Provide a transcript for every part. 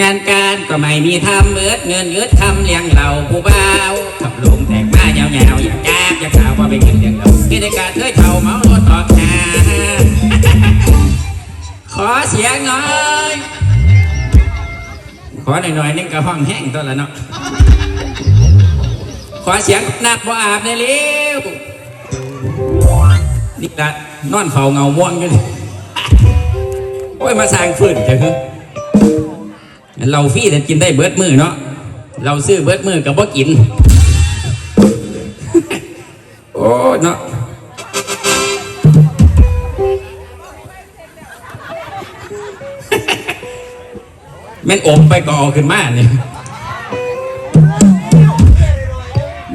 งานการก็ไม่มีทำเอิดเงินเอิดคำเลี้ยงเราผู้บ่าวขับลงแต่งมายาวๆอยากจ้าบอยากสาวว่าไปกินเลี้ยงเราที่ในการเคยเท่าเมารถออกหาขอเสียงหน่อย ขอหน่อยๆนึงก็ห้องแห้งตัวละเนาะขอเสียงนักบ่อาบในเร็วนี่ละนอนเขาเงาม่วงอยู่นี่โอ้ยมาสร้างฝืนเถอะคือ เราฟรี่แต่กินได้เบิดมือเนาะเราซื้อเบิดมือกับบ่กิน โอ้เนาะแม่นอมไปก็เอาขึ้นมาเนี่ย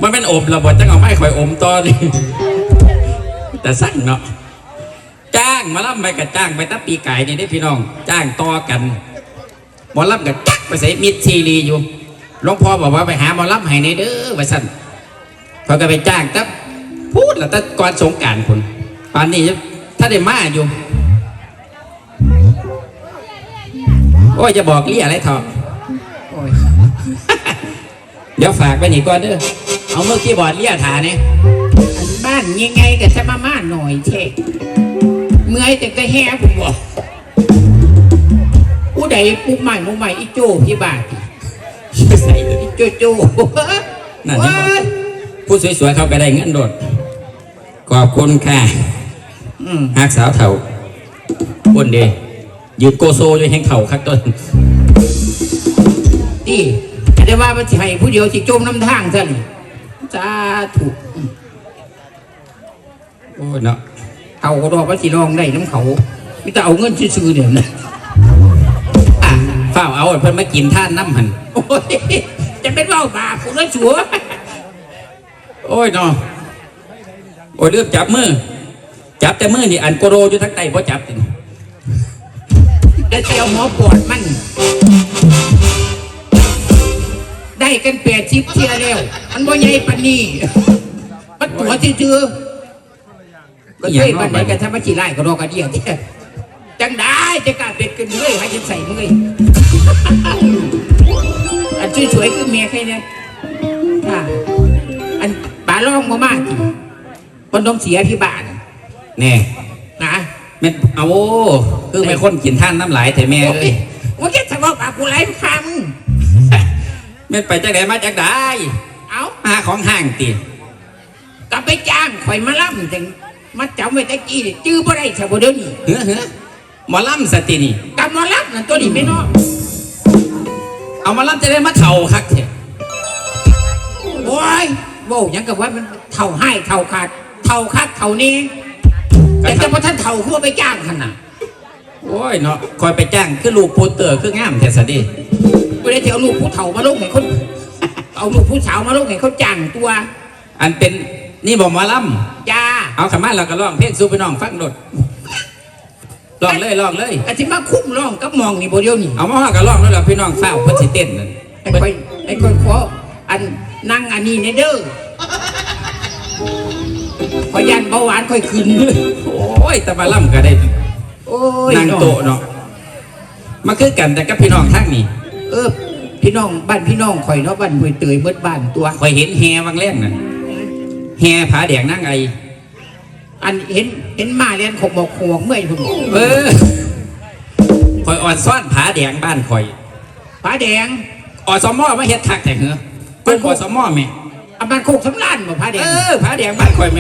มันเป็นอบเราบอกจังเอาไม้ข่อยอมต่อดิแต่สั่งเนาะจ้างมาล่ำไปกับจ้างไปตั้ปีไก่นี่ได้พี่น้อง จ้างต่อกัน มอล่ำกับจักไปใส่มิดซีรีอยู่หลวงพ่อบอกว่าไปหาหมอล่ำให้ในเด้อไปสั่นพอก็ไปจ้างตั้พูดแล้วตั้ก่อนสงการคนป่านนี้ถ้าได้มาอยู่โอ้ยจะบอกเรียอะไรเถอเดี๋ยวฝากไปนี่ก่อนเด้อเอาเมื่อกี้บอดเรียถาเนี่ยบ้านยังไงก็จะมาม่าหน่อยเช่เมื่อยแต่ก็แห่ผมบอก ใดผู้ใหม่ผู้ใหม่อีโจ้พี่บาทใส่เลยอีโจโจ้นั่นเห็นบ่ว้ายผู้สวยๆเขาก็ได้เงินโดดขอบคุณค่ะอืมฮักสาวเถ่าบนเดยืนโกโซอยู่แห่งเถ่าคักต้นนี่แต่ว่ามันสิให้ผู้เดียวสิจมน้ำทางท่านสาธุโอ้ยเนาะเขาก็รอกว่าสิลองได้น้ำเขาไม่ต้องเอาเงินซื้อๆเดี๋ยวนะอะฝ้าว เอาเพิ่นมากินท่านน้ำหันโอ้ยจะเป็นเว่าบาปคุณละชัวโอ้ยเนาะโอ้ยเริ่มจับมือ จับแต่มือนี่อันโกโรอยู่ทั้งไตเพราะจับนี่แล้วเตียวหมอปวดมัน ได้กันแปดชิปเที่ยแล้ว มันบ่ใหญ่ปานนี้มันตัวซื่อๆก็เคยปานใดกันถ้ามาขี่ไล่ก็รอกันเดียวเที่ย จังได้จะกล้าเป็ดกันเลยให้ฉันใส่มึงเลยอันสวยๆคือเมียใครเนี่ยค่ะอันป่าล่องมามากคนต้องเสียที่บ้านแน่นะแม่นเอาคือไม่คนกินท่านน้ำหลายแต่แม่โอ้เอ้ยยว่าแกจะบอกปากกูไรคแม่นไปจากไหนมาจากใดำเอามาของห้างตีกลับไปจ้างข่อยมาล่ำจังมาจำไว้ตะกี้นี่จื้อบ่ได้ชาวบ่เดี๋ยวนี้เฮ้อเฮ้อ หมอลำสตินี่กำมาล่ำนั่นตัวนี้ไม่นอกเอามาลำจะได้มาเท่าคักเถอะโอ้ยโว้ยังกับว่ามันเท่าให้เท่าขาดเท่าคัดเท่านี้แต่จะพอท่านเท่าคือว่าไปจ้างขนาดโอ้ยเนาะคอยไปจ้างคือลูกโปเตอร์คืองามแท้สดิไม่ได้จะเอาลูกผู้เฒ่ามาลงให้คนเอาลูกผู้สาวมาลงให้เขาจ้างตัว อันเป็นนี่บอกหมอลจ้าำเอาขมาเราก็ร้องเพลงสู้ไปน้องฟังโดด ลองเลยลองเลยอาทิมาคุ้มร้องกับมองนี่บ่เดียวนี่เอามาว่าก็ร้องแล้วล่ะพี่น้องเฝ้าเพิ่นสิเต้นนั่นไอ้คนไอ้คนขออันนั่งอันนี้ในเด้อขอยันเบาหวานค่อยขึ้นโอ้ยแต่มาลำก็ได้โอ้ยนั่งโต๊ะเนาะมาคือกันแต่กับพี่น้องทั้งนี่เออ พี่น้องบ้านพี่น้องข่อยเนาะบ้านห้วยเตยเบิดบ้านตัวคอยเห็นแฮวังแรกนั่นแฮผาแดงนั่งไอ อันเห็นเห็นมาเรียนขกบอกขวงเมื่อยผมบอกเออคอยอ่อนซ่อนผาแดงบ้านคอยผาแดงอสมอมาเฮ็ดคักแต่เหรอเป็นอสมอไหมอาบ้านโคกสำล้านบ่ผาแดเองอผาแดงบ้านคอยไหม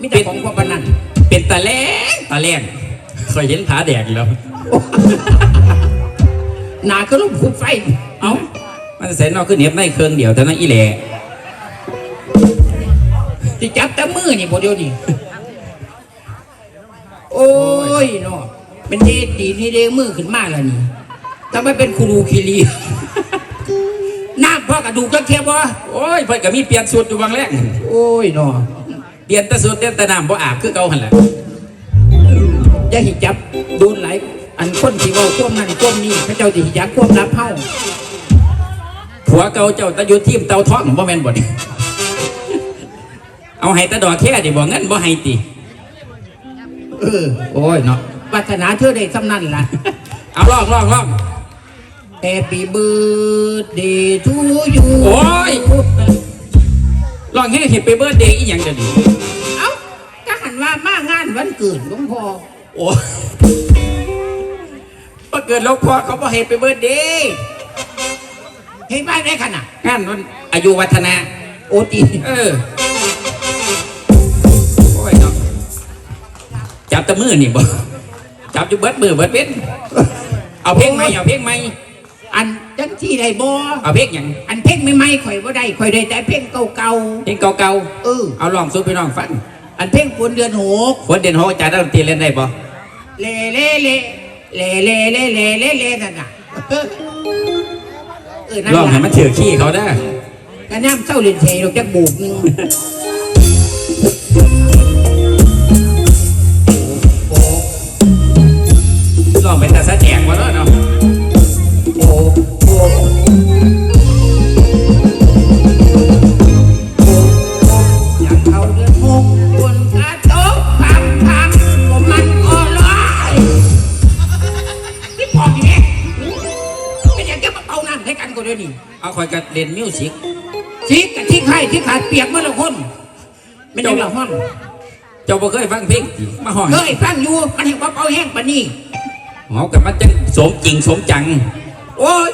มีแต่ของพวกปานนันเป็นตาแรงตาแรงเคยเห็นผาแดงแล้วหนาก็ลุกขุดไฟเอ้ามันเสร็จนอกขึ้นเหนียบในเครื่องเดียวแต่นั้นอีแหล่ที่จับแต่มือนี่บ่เดียวนี่ โอ้ยเนาะเป็นเดตีนี่เดมือขึ้นมาแล้วนี่ทำไมเป็นครูคีรีน้ำพ่อกระดูกจักเทียบวะโอ้ยเพิ่นก็มีเปลี่ยนสูตรอยู่บางแรกโอ้ยเนาะเปลี่ยนแต่สูตรเปลี่ยนแต่น้ำบ่อาบคือเก่าหั่นแหละอย่าหิจับโดนหลายอันคนที่เว่าควมนั่นควมนี่พระเจ้าสิหิจับควมรับเฮาผัวเก่าเจ้าตะยุทีมเตาท้องบ่แม่นบ่นี่เอาให้แตะดอกแค่ดิบ่เงินบ่ให้ติ เออ โอ้ยเนาะวัฒนาเธอได้สำนั่นล่ะ เอาลองลองลองไอ้ Happy birthday to you โอ้ย ลองให้เห็นไปเบิร์ดเดย์อีหยังเดี๋ยวนี้เอ้าก็หันว่ามางานวันเกิดหลวงพ่อโอ้มาเกิดหลวงพ่อเขาบอกเห็นไปเบิร์ดเดย์เห็นบ้านได้ขนาดงานวันอายุวัฒนะโอตีเออโอ้ จับแตะมือนี่บ่จับอยู่เบิดมือเบิดเป็นเอาเพลงไหมเอาเพลงไหมอันจังที่ได้บ่เอาเพลงหยังอันเพ่งไม่ไม่ข่อยบ่ได้ข่อยได้แต่เพ่งเก่าเพลงเก่าๆเออๆเอาลองสู้พี่น้องฟังอันเพ่งปวนเดือนหกคนเด่นโฮจ่าดนตรีเล่นได้บ่เล่เล่เล่เล่เล่เล่เล่เล่เล่นั่นน่ะเออเออนั่นลองให้ล่ะมันถือขี้เขาได้กระน้ำเศร้าเรียนเชยเราจะบูกหนึง ลองเป็นตาสะแจงมาแล้วเนาะโอ้โอ้อยากเข้าเดือนหกบนกระโต๊ะพังพังก็มันก็ร้ายนี่พอดีเนี่ยไม่อย่ากจะมาเป่าน้ำให้กันก็เดี๋ยนี้เอาคอยกับเล่นมิวสิกชิกกับที่ไข่ที่ขาดเปียกเมื่อละคนไม่ได้ละห้องเจ้าบ่เคยฟังเพลงมาหองเคยฟังอยู่ มันเห็นว่าเป่าแห้งปาน นี้หอกับมันจังสมจริงสมจัง โอ้ย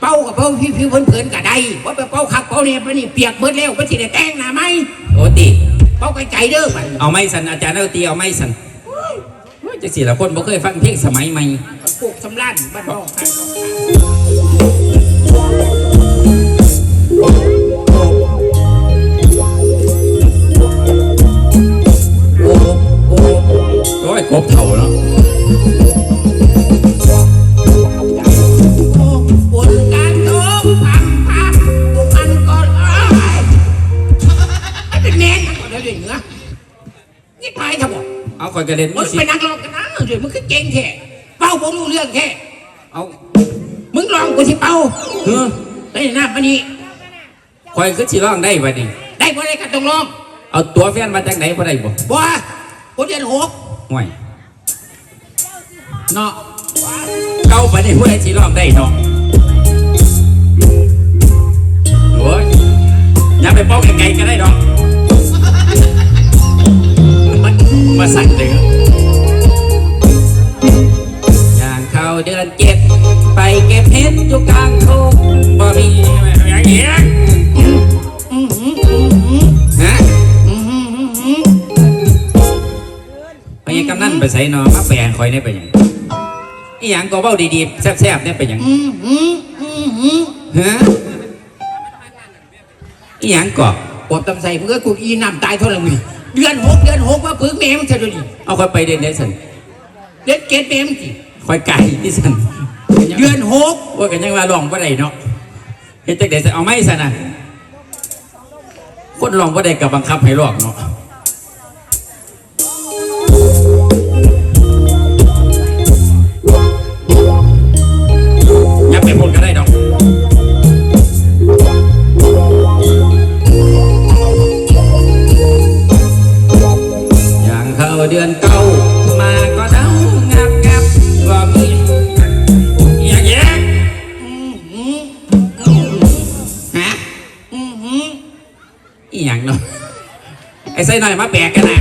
เป่ากับเป่าผิวผิวเผินๆกับใดว่าไปเป่าคักเป่าเนี่ยปานนี้เปียกเบิดแล้วมันสิได้แต่งหน้าไหมโอ้ติเป่าไกลๆเด้อมันเอาไม้สันอาจารย์เอาตีเอาไม้สันโอ้ยจังสี่ละคนบ่เคยฟังเพลงสมัยใหม่ปลูกสำลันบ้านนอกข้างนอกโอ้โอ้โอ้ยกบเถ่าเนาะ คอยกับเล่นมิมึวงสิเป็นกนักร้องกันนะเดี๋ยวมึงคือเก่งแค่เป้าบ่รู้เรื่องแค่เอามึงลองกูสิเป้าเฮ้อได้หน้าปานนี้คอยคือสิร้องได้บัดนี้ได้บ่ได้ก็ต้องลอง เอาตัวแฟนมาจากไหนบ่ได้บ่บ่คนเรียนหกห่วยเนาะเก่าบัดนี้ผู้ใดสิร้องได้เนาะโอ้ยอย่าไปเป้าไกลๆก็ได้ดอก มันมาสั่งเลยอย่างเข้าเดือนเจ็ดไปเก็บเห็ดอยู่กลางทุ่งบ่มีอย่างเงี้ยอื้อหืออื้อหือฮะอื้อหืออื้อหือไปยังกำนันไปใส่นอมาแปลงคอยได้ไปหยังอีหยังก็เบ้าดีๆแซ่บๆเนี่ยไปหยังอื้อหืออื้อหือฮะอีหยังก็ปวดตำใส่มึงก็กูอีน้ำตายเท่าไหร่มึง เดือนหกเดือนหกว่าพึ่งแม่มึงเท่านี้เอาคอยไปเดินได้สันเดือนเจ็ดแม่มึงสิคอยไก่ที่สันเดือนหกว่ากันยังว่าลองว่าได้เนาะเฮ็ดจักเด็ดเอาไม่สันนะคนลองว่าได้กับบังคับให้ลอกเนาะ của đường câu mà có đấu ngáp ngáp và mi dạ dạ hả ý nhạc đâu ai xây này má bè cái nè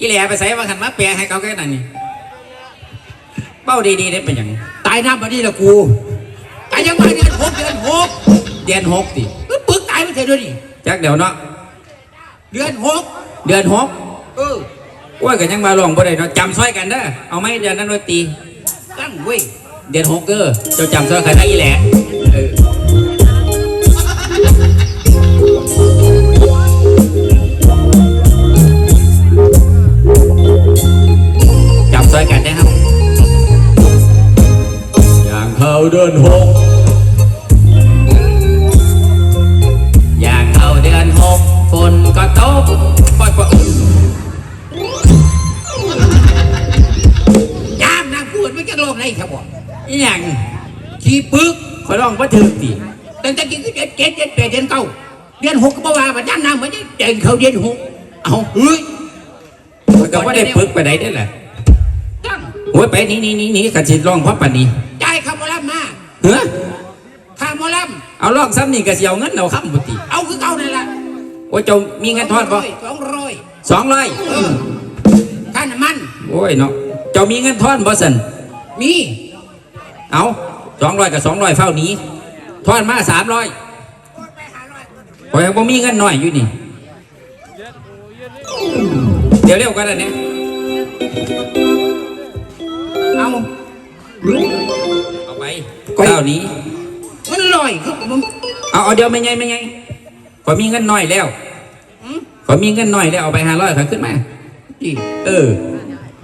cái lẹ phải xây bằng thành má bè hay câu cái này nè bao đi đi đấy mà giờ. Tại nam mà đi là cù. Hốt. เออว่ากันยังมาลองบ่ได้เนาะจำซอยกันเด้อเอาไหมเดือนนั้นดนตรีตั้งเว้ยเดือนหกเด้อเจ้าจำซอยกันได้อีแหล่เออจับซอยกันนะครับอย่างเขาเดือนหก นจะเด่นเขาเดือนหกเอาเฮ้ยมันก็ว่าได้ปึกไปไหนได้แหละตั้งโอ้ยไปนี่นี่นี่นี่กันสิร้องเพราะปานนี้จ่ายคำว่ารับมาเฮ้อค่าหมอลเอาลอกซ้ำนี่ก็สิเอาเงินเอาคำบุติำเอาคือเก่านั่นแหละโอ้ยเจ้ามีเงินทอนบ่สองร้อยสองร้อยเออค่าน้ำมัน โอ้ยเนาะเจ้ามีเงินทอนบ่สันมีเอาสองร้อยกับสองร้อยเฝ้าหนี้ทอนมาสามร้อยพอยยังบ่มีเงินน้อยอยู่นี่ เดี๋ยวเร็วกันนะเนี่ยเอาเอาไปเจ้านี้ มันลอยคือผมเอาเอาเดี๋ยวไม่ไงไม่ไงขอยมีเงินน้อยแล้วอืมขอยมีเงินน้อยแล้วเอาไปห้าร้อยขอยขึ้นมาดีเออ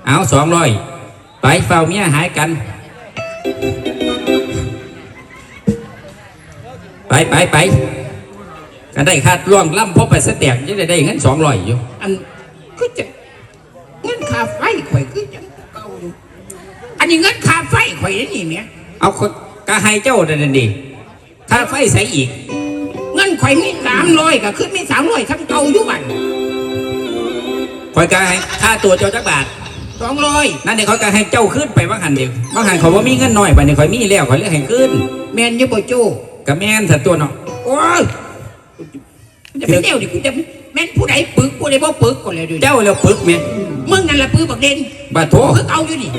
เอาสองร้อยไปเฝ้าเมียหายกัน ไปไปไปกันได้คาดล่วงล่ำพบไปสแตกจะได้ได้เงินสองร้อยอยู่อัน คือจะเงินค่าไฟข่อยคือจังเก่าอยู่อันนี้เงินค่าไฟข่อยนี่เนี่ยเอาคนกะให้เจ้าเดันดีค่าไฟใส่อีก เงินข่อยมีสามร้อยก็คือมีสามร้อยทั้งเก่าอยู่บันคอยกะให้ค่าตัวเจ้าจักบาทสองร้อยนั่นเดี๋ยวเขากะให้เจ้าขึ้นไปว่างหันเดียวว่างหันเขาว่ามีเงินน้อยไปเนี่ยคอยมีแล้วคอยเลือกให้ขึ้น แมนอยี่บ่โจกะแม่นสัตว์ตัวเนาะโอ้ยจะไปเที่ยวดิกูจะแม่นผู้ใดปึกผู้ใดบ่ปึกก็เลยดูเจ้าแล้วปึกแม่มึงนั่นละปึกบักเด่นบาโถคือเอาอยู่นี่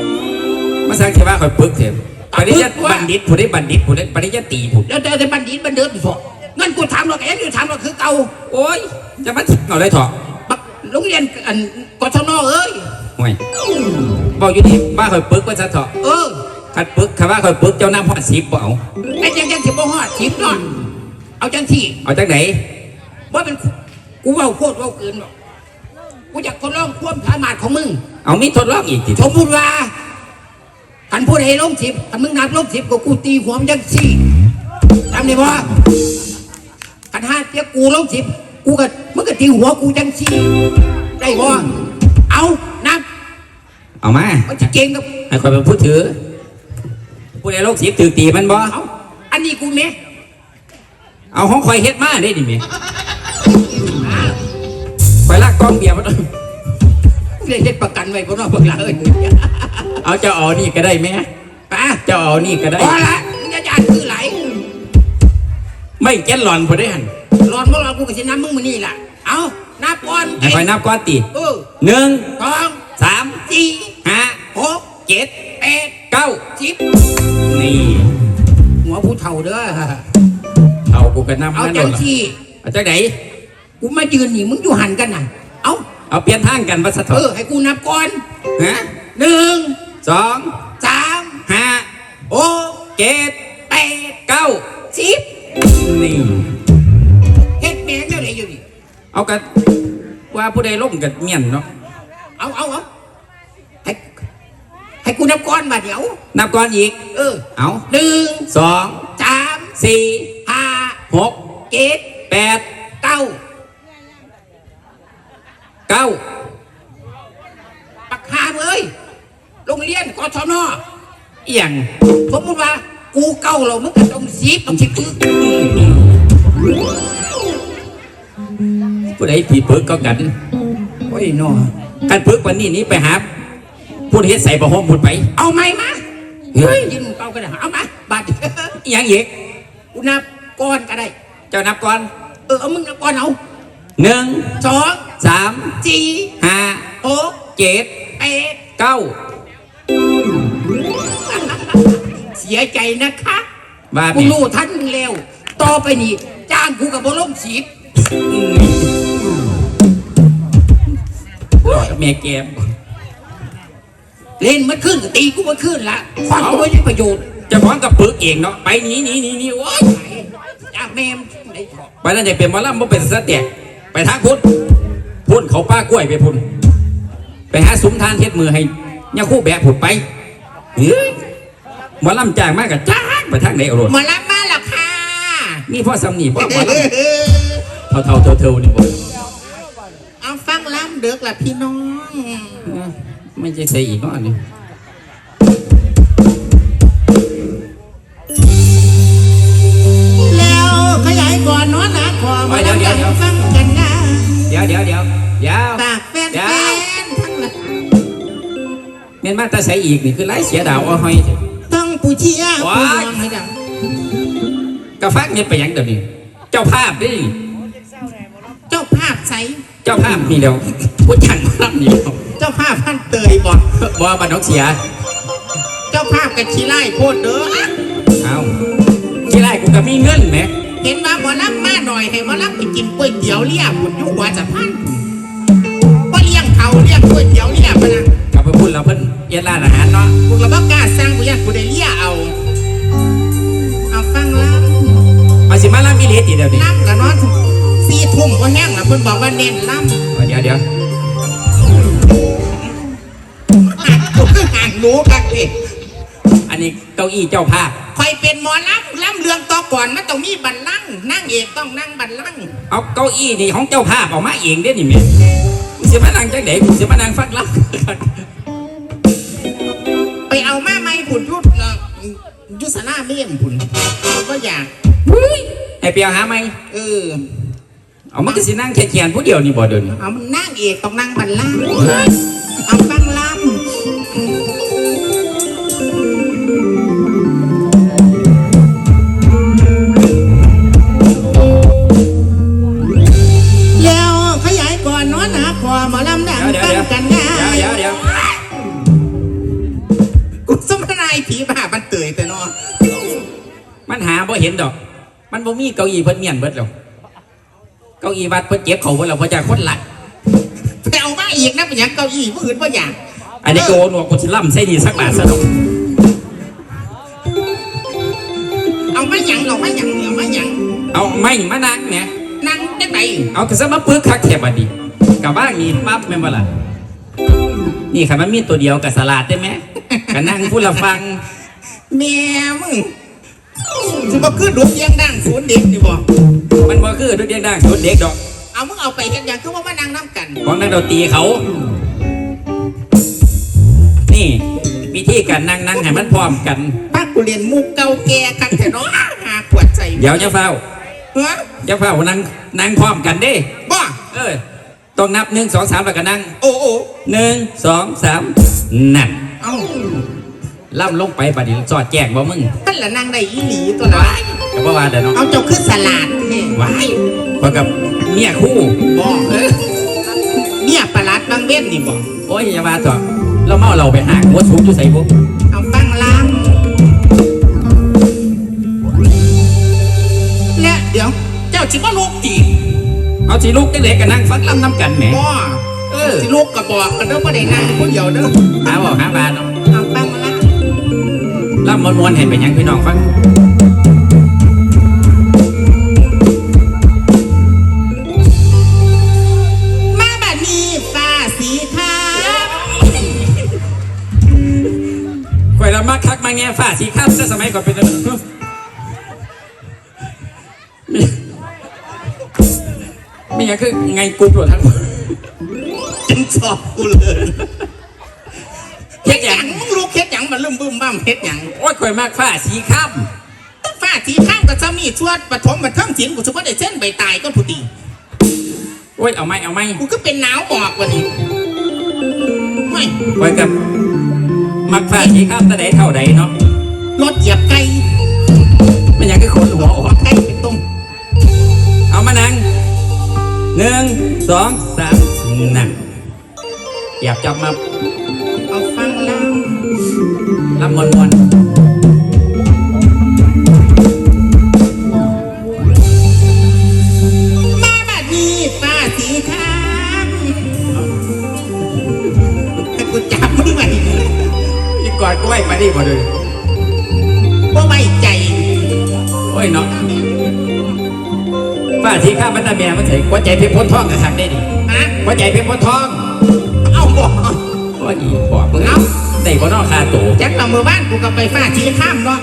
มาสักเทว่าคอยปึกเถอะปริญญาบัณฑิตผู้ได้บัณฑิตผู้ได้ปริญญาตรีผู้แล้วเจอแต่บัณฑิตบันเดิมอยู่สองเงินกูถามเราแกยังอยู่ถามเราคือเก่าโอ้ยจะมาทิ้งเอาเลยเถอะบักโรงเรียนอันกศนเอ้ยห่วยบอกอยู่นี่บ้าคอยปึกว่าซะเถอะเออขัดปึกคำว่าคอยปึกเจ้าน้ำพอดสิบบ่เอาไอ้ยังยังสิบ่ฮอดสิบเนาะเอาจังที่เอาจากไหนว่าเป็น กูเว้าโคตรเว้าเกินหรอกกูอยากทดลองความสามารถของมึง เอามีทดลองอีกทีสมมุติว่าคันพูดให้ลงสิบคันมึงนับลงสิบก็กูตีหัวมันจังสี่จำได้บ่คันห้าเจ้ากูลงสิบกูก็มึงก็ตีหัวกูจังสี่ได้บ่เอานับเอามามันจะเก่งกับให้คอยเป็นผู้ถือผู้ใดโรคสีถือตีมันบ่เอาอันนี้กูเมเอาห้องคอยเฮ็ดมาได้ดิเมี ยคอยลากกล้องเบียร์มาเรียกได้ประกันไว้พวกเราพวกเราเอ้ยเอาเจ้าเอานี่ก็ได้ไหมไป่ะเจ้าเอานี่ก็ได้พอละมึงจะจานคือไหลไม่แก้หลอนพอได้หันรอนพวกเรากูก็สิน้ำมึงมานี่ล่ะ เอานับก่อนให้คอยนับก้อนตีเออหนึ่งสองสามสี่ห้าหกเจ็ดแปดเก้าสิบนี่ หัวผู้เฒ่าเด้อเอากูก็นับเอานั่นโดจันงละที่เอาจากไหน กูมายืนนี่มึงอยู่หันกันน่ะ เอาเอาเปลี่ยนทางกันวัสเอดุอให้กูนับก่อนฮะหนึ่งสองสามห้าหกเจ็ดแปดเก้าสิบนี่เฮ็ดแม่งแล้วไหนอยู่นี่เอากันว่าผู้ใดล่มกับเมียนเนาะเอาเอาเอาให้ให้กูนับก่อนมาเดี๋ยว นับก่อนอีก เออเอาหนึ่งสองสามสี่ห้าหกเจ็ดแปด เก้า เก้า ปักหาเอ้ยโรงเรียนกศน อ หย่าง สมมติว่า กูเก้าเรามึงก็ต้องสิบต้องสิบคือผู้ใดผีปึกก็กันโอ้ยนอกันปึกวันนี้นี้ไปหาผู้เฮ็ดใส่ประหมหมดไป เอาไหมมาเฮ้ยยินเก้าก็ได้เอามาบัตรอย่างอีกกูนับก้อนก็ได้ เจ้านับก่อน เออเอามึงนับก้อนเอาหนึ่งสองสามสี่ห้าหกเจ็ดแปดเก้า สียใจนะคะว่ากูแม่รู้ท่านมึงแล้ว ต่อไปนี่จ้างกูกับบลงสีบบอกกับแม่แกมเล่นมันขึ้นก็ตีกูมันขึ้นละฟังกูไม่ได้ประโยชน์เจะพร้อมกับปึกเองเนาะไปหนีหนีหนีหนีโอ้ยจากแม่มได้ถอดไปนั่นจะเป็นหมอลำบ่เป็นสเตียกไปทางพุทธพุ่นเขาป้ากล้วยไปพุ่นไปหาสุมทานเฮ็ดมือให้ย่าคู่แบะผุดไปเฮ้ย หมอลำจ้างมากกับจ้างไปทางไหนเอารถมารับมาแล้วค่ะนี่พ่อสำนีพ่อหมอลำเท่าเท่าเท่าเท่านี่บ่เอาฟังล้ำเดือกละพี่น้องไม่ใช่ใส่อีกเนาะอันนี้แล้วขยายก่อนเนาะนะขอมาแล้วกันฟังกันนะเดี๋ยวเดี๋ยวเดี๋ยวเดี๋ยวปากแฟนเดี๋แฟยวนทั้งหลายเมียนมาแตาใส่อีกนี่คือไล่เสียดาวเอาห้อย เถอะต้องผู้เชี่ยวว้ายผู้ยองให้ดังกะฟักเนี่ยไปหยังเดี๋ยวนี้ เจ้าภาพนี่เจ้าภาพใสเจ้าภาพนี่เดียวผู้จัดภาพนี่เดียวเจ้าภาพท่านเตยบอกบ่บันนกเสีย เจ้าภาพกับชีไล่โพดเด้อเอาที่ไรกูก็มีเงินไหมเห็นว่าหมอรับมาหน่อยให้หมอรับไปกินก๋วยเตี๋ยวเรียบคุณยุหัวจะพันก็เลี้ยงเขาเลี้ยงก๋วยเตี๋ยวเรียบมานะกลับไปพูด แล้วเพิ่นเย็นร้านอาหารเนาะกูก็บ่กล้าสร้างกูอยากกูได้เลี้ยเอา เอาฟังล้มาสิมาล่ามิเลติเดี๋ยวนี้ำล้ำกับนอนสี่ทุ่มก็แห้งแล้วเพิ่นบอกว่าเน้นล้ำเดี๋ยวเดี๋ยวห่างหนูกักเองอันนี้เก้าอี้เจ้าภาพคอยเป็นหมอลำลำเรื่องต่อก่อนมันต้องมีบันลังนั่งเอกต้องนั่งบันลังเอาเก้าอี้นี่ของเจ้าภาพออกมาเองเด้นี่แม่กูสิมานั่งจังไดกูสิมานั่งฟังรับ ไปเอามาไม่ผุนยุดเอ่อยุสนาเมี่ยมผุนก็อยากให้เปียวหาไหมเออเอามันก็สินั่งแค่เขียนผู้เดียวนี่บ่เดินเอามันนั่งเอกต้องนั่งบันลังก์เอาฟังาบ่เห็นดอก มันบ่มีเก้าอี้เพิ่นเมียนเบิดหรอกเก้าอี้วัดเพิ่นเก็บเขาเบิดแล้วเพราะจะคนหลักไปเอามาอีกนะเป็นหยังเก้าอี้ผู้อื่นว่าอย่างอันนี้โกนหัวกูสิล่ำใส่นี่สักบาทซะดอกเอามาหยังเอามาหยังเอามาหยังเอาไม่มานั่งเนี่ยนั่งได้ไหนเอากระซะมาปึกคักแคบดดีกับบ้างนี่ปั๊บแม่นบ่ล่ะนี่ค่ะมันมีตัวเดียวกับสลัดได้ไหมก็นั่งพูดละฟังแม่มึง จะมาขึ้นดูเสียงดังศูนย์เด็กดิบอกมันบ่คือดุเด็กดังสุดเด็กดอก เอามึงเอาไปเห็นอย่างคือว่ามานั่งน้ำกัน ของนักดนตรีเขา นี่วิธีการนั่งนั่งให้มันพร้อมกัน ป้ากูเรียนมุกเก่าแก่กันแต่เนาะหาขวดใส่เดี๋ยวจะเฝ้าเฮ้ยจะเฝ้านั่งนั่งพร้อมกันเด้บ้าเออต้องนับหนึ่งสองสามแล้วก็นั่ง โอ้โอ้หนึ่งสองสามนั่นเอา ล่ำลงไปบัดนี้สอดแจ้งบ่มึงท่านละนั่งได้อีหลีตัวละว้ายก็บ่ว่าแต่เนาะเอาเจ้าขึ้นสลัดเท่ว้ายพอกับเมียคู่บอกเออเนี่ยประหลัดบางเบ้นนี่บอกโอ้ยอย่ามาเถอะเราเมาเราไปห่างหัวสูงอยู่ใส่บุกเอาฟังล้างและเดี๋ยว เจ้าชิว่าลูกจีบเอาสิลูกจังไดก็นั่งฟังล่ำน้ำกันแหมบ่เออสิลูกก็บอกกันเด้อว่าได้นั่งคนเดียวเด้อหาบอกหาบาน มวนๆให้เป็นยังพี่น้องฟังมาบัดนี้ฟ้าสีขาวข่อยละมักคักมาแง่ฝ้าสีข้ามแต่สมัยก่อนเป็นจังซั่นมีมีหยังคือไงกรุ๊ปโหลดทั้งหมดจึงสอบกูเลย เฮ็ เฮ็ ด ด ห ห ยั ยัง งมึงรู้เฮ็ดหยัง มันลืมบึ้มบ้ามเฮ็ดหยังโอ้ยข่อยมากฝ้าสีข้ามฟ้าสีข้างก็จะมีชวดปฐมบันเทิงศิลป์กูจะว่าได้เส้นใบตายก็ผู้ดีโอ้ยเอาไหมเอาไหมกูก็เป็นหนาวบอกวันนี้ไม่ข่อยกับมักฝ้าสีข้ามแต่ใดเท่าใดเนาะรถเหยียบไก่มันหยังคือคนหัวอหัอวกไก่เป็นต้มเอามานั่งหนึ่งสองสามนั่งอยากจับมาเอาฟังแล้ว ลำมวนมวนมาบัดนี้ฟ้าสีขาวให้กูจับมึงไว้อีกกอดกล้วยมาดิบ่เลยว่าไว้ใจ โอ้ยเนาะฝ้าสีข้ามมันตาแม่มันเถอะหัวใจเพียงพ้นท้องกับทางได้ดิฮะหัวใจเพียงพ้นท้อง เอาบอกโอ้ยอีบอกมึงเอา ได้บ่นอกคาโตจ็คเอามือบ้านกูก็ไปฟ้าสีข้ามเนาะ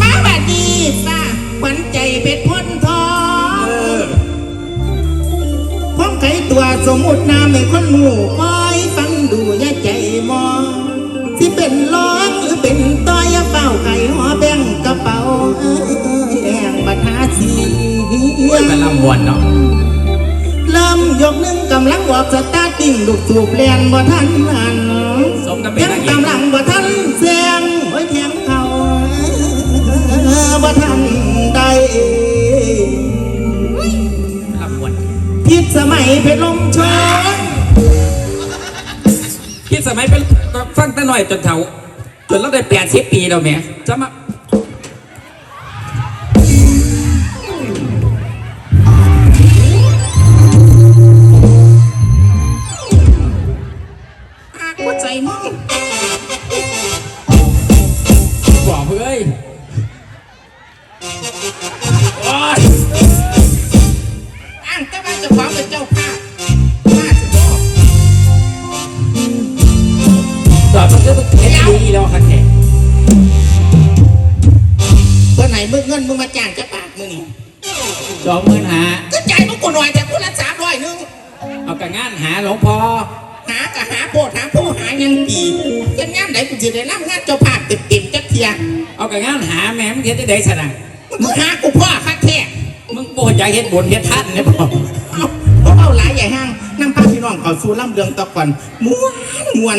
มาบัดนี้ฟ้าขวัญใจเพชรพ้นทองพ้องไขตัวสมมุตินามในคนหมู่คอยฟังดูอย่าใจมองที่เป็นร้องหรือเป็นต้อยอย่าเฝ้าไข่หอแบ่งกระเป๋าเอ้ยเอ้ยแองบัตหาสีโอ้ยมันลำวนเนาะ ยกหนึ่งกำลังออกสตาร์ทติ้งลูกสูบแลนบ่ทันหันสมก็เป็นยังนางเอกตำลังบ่ทันเสียงโอ้ยเทียงเขาบ่ทันได้ลำบวนพิษสมัยเพชรลมชนคิดสมัยเป็นก็ฟังแต่น้อยจนเฒ่าจนเราได้แปดสิบปีแล้วแหม่จะมา สองหมื่นหาก็จ่ายมึงกูหน่อยแต่กูละสามร้อยนึงเอากระงานหาหลวงพ่อหากะหาโพดหาผู้หายังดียังงานไหนกูจะได้รับงานเจ้าภาพเต็มๆจักเทียเอากระงานหาแหม่มึงเฮ็ดได้ไดสนะมึงหากูพ่อคักแท้มึงโบอยากเฮ็ดบุญเฮ็ดท่านเนี่ยบอกเอาเอาหลายใหญ่ห้างนำพาพี่น้องเขาสู่ล่ำเรืองตะก่อนม้วนม้วน